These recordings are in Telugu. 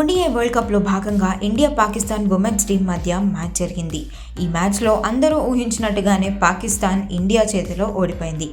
ఓడిఐ వరల్డ్ కప్లో భాగంగా ఇండియా పాకిస్తాన్ ఉమెన్స్ టీం మధ్య మ్యాచ్ జరిగింది. ఈ మ్యాచ్లో అందరూ ఊహించినట్టుగానే పాకిస్తాన్ ఇండియా చేతిలో ఓడిపోయింది.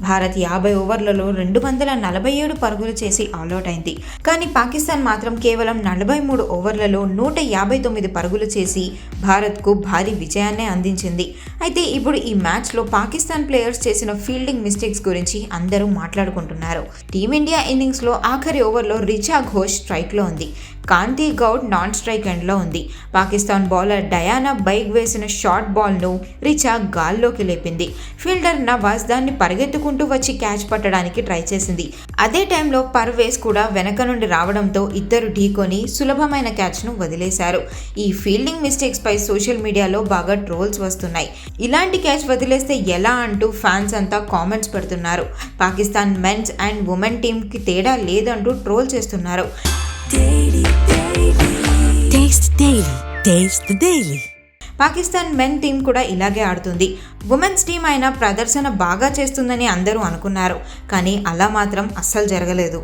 భారత్ యాభై ఓవర్లలో రెండు వందల నలభై ఏడు పరుగులు చేసి ఆల్అౌట్ అయింది. కానీ పాకిస్తాన్ మాత్రం కేవలం నలభై మూడు ఓవర్లలో నూట యాభై తొమ్మిది పరుగులు చేసి భారత్కు భారీ విజయాన్నే అందించింది. అయితే ఇప్పుడు ఈ మ్యాచ్లో పాకిస్తాన్ ప్లేయర్స్ చేసిన ఫీల్డింగ్ మిస్టేక్స్ గురించి అందరూ మాట్లాడుకుంటున్నారు. టీమిండియా ఇన్నింగ్స్లో ఆఖరి ఓవర్లో రిచా ఘోష్ స్ట్రైక్లో ఉంది. కాంతి గౌడ్ నాన్ స్ట్రైక్ ఎండ్లో ఉంది. పాకిస్తాన్ బౌలర్ డయానా బైక్ వేసిన షార్ట్ బాల్ను రిచా గాల్లోకి లేపింది. ఫీల్డర్ నవాజ్ దాన్ని పరిగెత్తుకు పరిగెత్తుకుంటూ వచ్చి క్యాచ్ పట్టడానికి ట్రై చేసింది. అదే టైంలో పర్వేస్ కూడా వెనక నుండి రావడంతో ఇద్దరు ఢీకొని సులభమైన క్యాచ్ను వదిలేశారు. ఈ ఫీల్డింగ్ మిస్టేక్స్ పై సోషల్ మీడియాలో బాగా ట్రోల్స్ వస్తున్నాయి. ఇలాంటి క్యాచ్ వదిలేస్తే ఎలా అంటూ ఫ్యాన్స్ అంతా కామెంట్స్ పెడుతున్నారు. పాకిస్తాన్ మెన్స్ అండ్ ఉమెన్ టీంకి తేడా లేదంటూ ట్రోల్ చేస్తున్నారు. Taste Daily. Taste the Daily. Pakistan men team కూడా ఇలాగే ఆడుతుంది ఉమెన్స్ టీం అయిన ప్రదర్శన బాగా చేస్తుందని అందరూ అనుకున్నారు కానీ అలా మాత్రం అస్సలు జరగలేదు